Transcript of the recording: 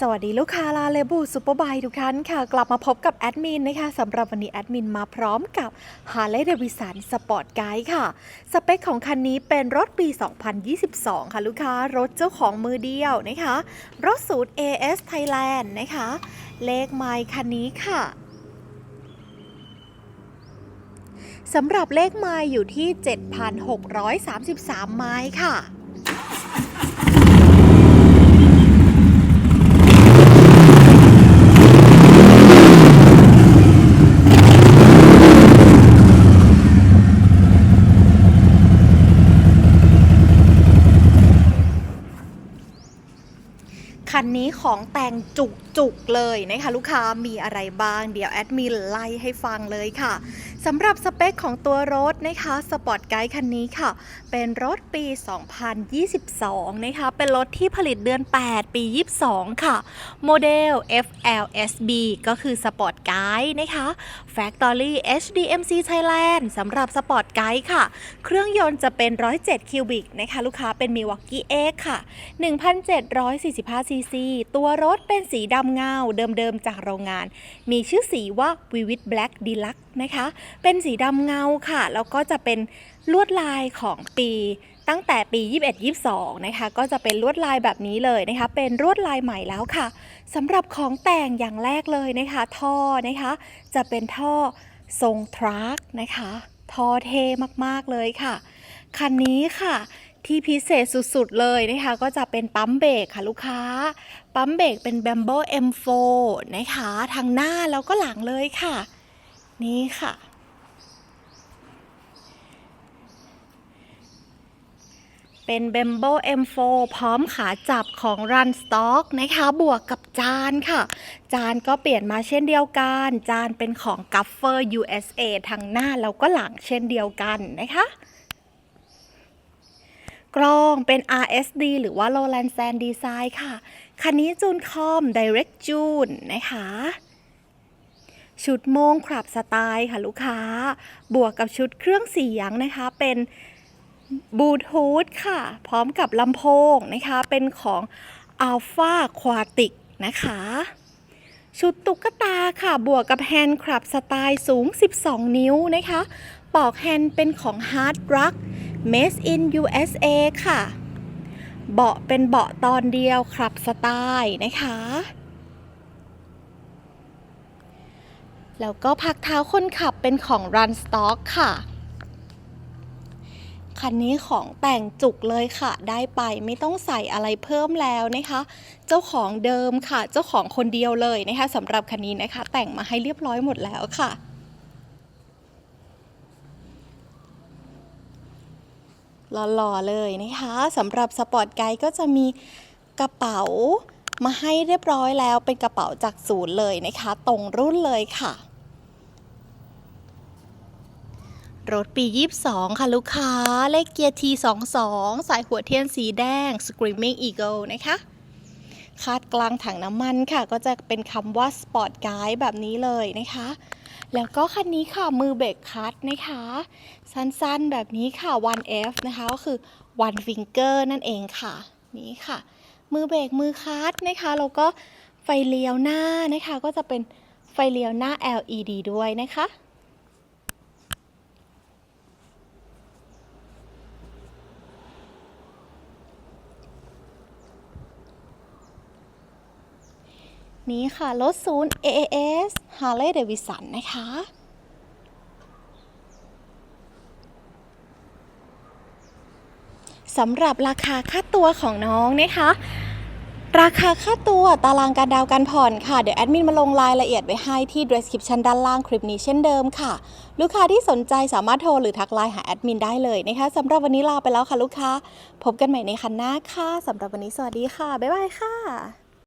สวัสดีลูกค้าลาเลบูซูเปอร์ไบทุกท่านค่ะ กลับมาพบกับแอดมินนะคะสำหรับวันนี้แอดมินมาพร้อมกับ Harley Davidson Sport Guide ค่ะ สเปคของคันนี้เป็นรถปี 2022 ค่ะ ลูกค้ารถเจ้าของมือเดียวนะคะ รถสูตร AS Thailand นะคะ เลขไมล์คันนี้ค่ะสำหรับเลขไมล์อยู่ที่ 7,633 ไมล์ค่ะ คันนี้ของแต่งจุกจุกๆเลยนะคะลูกค้ามีอะไรบ้าง เดี๋ยวแอดมินไล่ให้ฟังเลยค่ะ สำหรับสเปคของตัวรถนะคะสปอร์ตไกด์คันนี้ค่ะ เป็นรถปี 2022 นะคะ เป็นรถที่ผลิตเดือน 8 ปี 22 ค่ะ โมเดล FLSB ก็คือสปอร์ตไกด์นะคะ Factory HDMC Thailand สำหรับสปอร์ตไกด์ค่ะ เครื่องยนต์จะเป็น 107 คิวบิกนะคะ ลูกค้าเป็น Milwaukee X ค่ะ 1,745 ซีซี ตัวรถเป็นสีดำเงาเดิมๆจากโรงงาน มีชื่อสีว่า Vivid Black Deluxe นะคะ เป็นสีดำเงาค่ะ แล้วก็จะเป็นลวดลายของปีตั้งแต่ปี 21-22 นะคะ ก็จะเป็นลวดลายแบบนี้เลยนะคะ เป็นลวดลายใหม่แล้วค่ะสำหรับของแต่งอย่างแรกเลยนะคะ ท่อนะคะ จะเป็นท่อทรงทรัคนะคะ ท่อเทมากๆเลยค่ะ คันนี้ค่ะที่พิเศษสุดๆเลยนะคะ ก็จะเป็นปั๊มเบรกค่ะลูกค้า ปั๊มเบรกเป็น b a m b o M4 นะคะ ทางหน้าแล้วก็หลังเลยค่ะ นี่ค่ะ เป็น b e m b o M4 พร้อมขาจับของ Run Stock นะคะ บวกกับจานค่ะ จานก็เปลี่ยนมาเช่นเดียวกัน จานเป็นของ g u f f e r USA ทางหน้าแล้วก็หลังเช่นเดียวกันนะคะกล้องเป็น RSD หรือว่า Lowland Sand Design ค่ะ คันนี้จูนคอม Direct June นะคะ ชุดโมงคลับสไตล์ค่ะลูกค้า บวกกับชุดเครื่องเสียงนะคะ เป็นบูทูธค่ะ พร้อมกับลำโพงนะคะ เป็นของ Alpha Quatic นะคะ ชุดตุ๊กตาค่ะ บวกกับแฮนด์คลับสไตล์สูง 12 นิ้วนะคะ ปอกแฮนด์เป็นของ Hard Rock Made in USA ค่ะ เบาะเป็นเบาะตอนเดียวคลับสไตล์นะคะ แล้วก็พักเท้าคนขับเป็นของ Run Stock ค่ะ คันนี้ของแต่งจุกเลยค่ะ ได้ไปไม่ต้องใส่อะไรเพิ่มแล้วนะคะ เจ้าของเดิมค่ะ เจ้าของคนเดียวเลยนะคะสำหรับคันนี้นะคะ แต่งมาให้เรียบร้อยหมดแล้วค่ะหล่อๆเลยนะคะสำหรับสปอร์ตไกด์ก็จะมีกระเป๋า มาให้เรียบร้อยแล้วเป็นกระเป๋าจากศูนย์เลยนะคะ ตรงรุ่นเลยค่ะ รถปี 22 ค่ะลูกค้า เลขเกียร์ T22 สายหัวเทียนสีแดง Screaming Eagle นะคะคาดกลางถังน้ำมันค่ะ ก็จะเป็นคำว่า Sport Guide แบบนี้เลยนะคะ แล้วก็คันนี้ค่ะ มือเบรกคัดนะคะ สั้นๆแบบนี้ค่ะ 1F นะคะ ก็คือ one finger นั่นเองค่ะ นี่ค่ะ มือเบรกมือคัดนะคะแล้วก็ไฟเลี้ยวหน้านะคะ ก็จะเป็นไฟเลี้ยวหน้า LED ด้วยนะคะนี่ค่ะ รถศูนย์ AAS Harley Davidson นะคะ สำหรับราคาค่าตัวของน้องนะคะ ราคาค่าตัวตารางการดาวการผ่อนค่ะ เดี๋ยวแอดมินมาลงรายละเอียดไว้ให้ที่ description ด้านล่างคลิปนี้เช่นเดิมค่ะ ลูกค้าที่สนใจสามารถโทรหรือทักไลน์หาแอดมินได้เลยนะคะสำหรับวันนี้ลาไปแล้วค่ะลูกค้า พบกันใหม่ในคันหน้าค่ะสำหรับวันนี้สวัสดีค่ะ บ๊ายบายค่ะ